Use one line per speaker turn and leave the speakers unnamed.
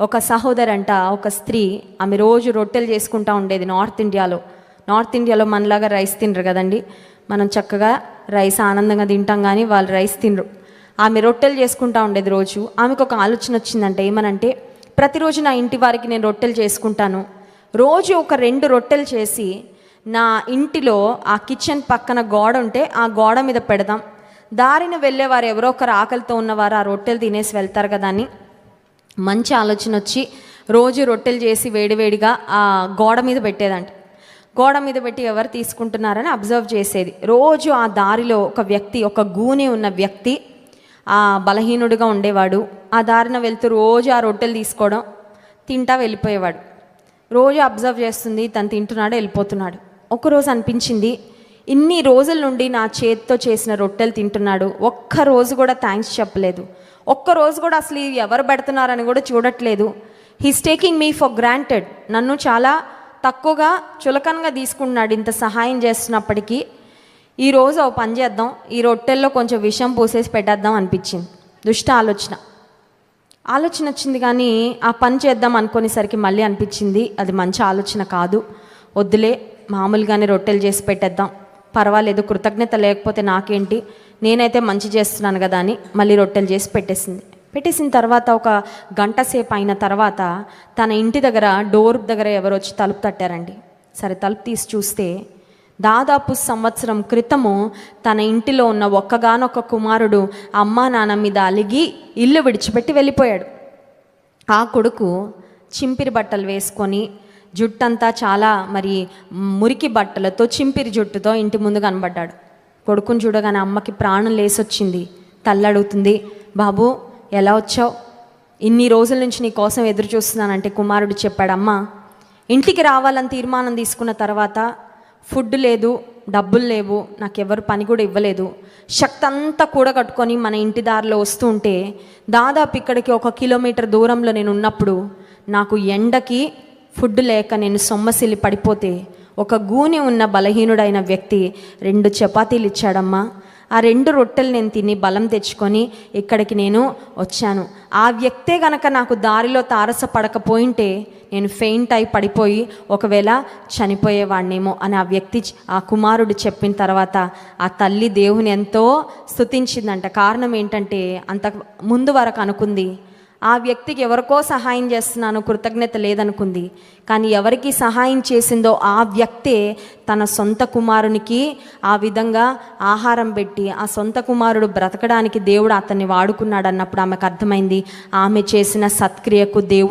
ఒక సహోదరంట ఒక స్త్రీ ఆమె రోజు రొట్టెలు చేసుకుంటా ఉండేది నార్త్ ఇండియాలో. నార్త్ ఇండియాలో మనలాగా రైస్ తినరు కదండి. మనం చక్కగా రైస్ ఆనందంగా తింటాం కానీ వాళ్ళు రైస్ తినరు. ఆమె రొట్టెలు చేసుకుంటా ఉండేది రోజు. ఆమెకు ఒక ఆలోచన వచ్చిందంటే ఏమనంటే ప్రతిరోజు నా ఇంటి వారికి నేను రొట్టెలు చేసుకుంటాను. రోజు ఒక రెండు రొట్టెలు చేసి నా ఇంటిలో ఆ కిచెన్ పక్కన గోడ ఉంటే ఆ గోడ మీద పెడదాం. దారిన వెళ్ళేవారు ఎవరో ఒకరు ఆకలితో ఉన్నవారు ఆ రొట్టెలు తినేసి వెళ్తారు కదా అని మంచి ఆలోచన వచ్చి రోజు రొట్టెలు చేసి వేడివేడిగా ఆ గోడ మీద పెట్టేదంట. గోడ మీద పెట్టి ఎవరు తీసుకుంటున్నారని అబ్జర్వ్ చేసేది. రోజు ఆ దారిలో ఒక వ్యక్తి ఒక గూని ఉన్న వ్యక్తి ఆ బలహీనుడిగా ఉండేవాడు. ఆ దారిన వెళ్తూ రోజు ఆ రొట్టెలు తీసుకోవడం తింటా వెళ్ళిపోయేవాడు. రోజు అబ్జర్వ్ చేస్తుంది తను తింటున్నాడు వెళ్ళిపోతున్నాడు. ఒకరోజు అనిపించింది ఇన్ని రోజుల నుండి నా చేతితో చేసిన రొట్టెలు తింటున్నాడు. ఒక్క రోజు కూడా థ్యాంక్స్ చెప్పలేదు. ఒక్క రోజు కూడా అసలు ఇవి ఎవరు పెడుతున్నారని కూడా చూడట్లేదు. He's taking me for granted నన్ను చాలా తక్కువగా చులకనగా తీసుకున్నాడు ఇంత సహాయం చేస్తున్నప్పటికీ. ఈరోజు ఓ పని చేద్దాం ఈ రొట్టెల్లో కొంచెం విషం పోసేసి పెట్టేద్దాం అనిపించింది. దుష్ట ఆలోచన. ఆలోచన వచ్చింది కానీ ఆ పని చేద్దాం అనుకునేసరికి మళ్ళీ అనిపించింది అది మంచి ఆలోచన కాదు. వద్దులే మామూలుగానే రొట్టెలు చేసి పెట్టేద్దాం. పర్వాలేదు కృతజ్ఞత లేకపోతే నాకేంటి? నేనైతే మంచి చేస్తున్నాను కదా అని మళ్ళీ రొట్టెలు చేసి పెట్టేసింది. పెట్టేసిన తర్వాత ఒక గంట సేపు అయిన తర్వాత తన ఇంటి దగ్గర డోర్ దగ్గర ఎవరు వచ్చి తలుపు తట్టారండి. సరే తలుపు తీసి చూస్తే దాదాపు సంవత్సరం క్రితము తన ఇంటిలో ఉన్న ఒక్కగానొక్క కుమారుడు అమ్మా నాన్న మీద అలిగి ఇల్లు విడిచిపెట్టి వెళ్ళిపోయాడు. ఆ కొడుకు చింపిరి బట్టలు వేసుకొని జుట్టంతా చాలా మరి మురికి బట్టలతో చింపిరి జుట్టుతో ఇంటి ముందు కనబడ్డాడు. కొడుకుని చూడగానే అమ్మకి ప్రాణం లేసొచ్చింది. తల్లి అడుగుతుంది బాబు ఎలా వచ్చావు? ఇన్ని రోజుల నుంచి నీ కోసం ఎదురు చూస్తున్నానంటే కుమారుడు చెప్పాడు ఇంటికి రావాలని తీర్మానం తీసుకున్న తర్వాత ఫుడ్ లేదు డబ్బులు లేవు నాకెవరు పని కూడా ఇవ్వలేదు. శక్తి అంతా కూడగట్టుకొని మన ఇంటి దారిలో వస్తూ ఉంటే దాదాపు ఇక్కడికి ఒక కిలోమీటర్ దూరంలో నేను ఉన్నప్పుడు నాకు ఎండకి ఫుడ్ లేక నేను సొమ్మసిల్లి పడిపోతే ఒక గూని ఉన్న బలహీనుడైన వ్యక్తి రెండు చపాతీలు ఇచ్చాడమ్మా. ఆ రెండు రొట్టెలు నేను తిని బలం తెచ్చుకొని ఇక్కడికి నేను వచ్చాను. ఆ వ్యక్తే గనక నాకు దారిలో తారసపడకపోయింటే నేను ఫెయింట్ అయి పడిపోయి ఒకవేళ చనిపోయేవాడినేమో అని ఆ వ్యక్తి ఆ కుమారుడు చెప్పిన తర్వాత ఆ తల్లి దేవుని ఎంతో స్తుతించిందంట. కారణం ఏంటంటే అంత ముందు వరకు అనుకుంది ఆ వ్యక్తికి ఎవరికో సహాయం చేస్తున్నాను కృతజ్ఞత లేదనుకుంది. కానీ ఎవరికి సహాయం చేసిందో ఆ వ్యక్తే తన సొంత కుమారునికి ఆ విధంగా ఆహారం పెట్టి ఆ సొంత కుమారుడు బ్రతకడానికి దేవుడు అతన్ని వాడుకున్నాడు అన్నప్పుడు ఆమెకు అర్థమైంది. ఆమె చేసిన సత్క్రియకు దేవుడు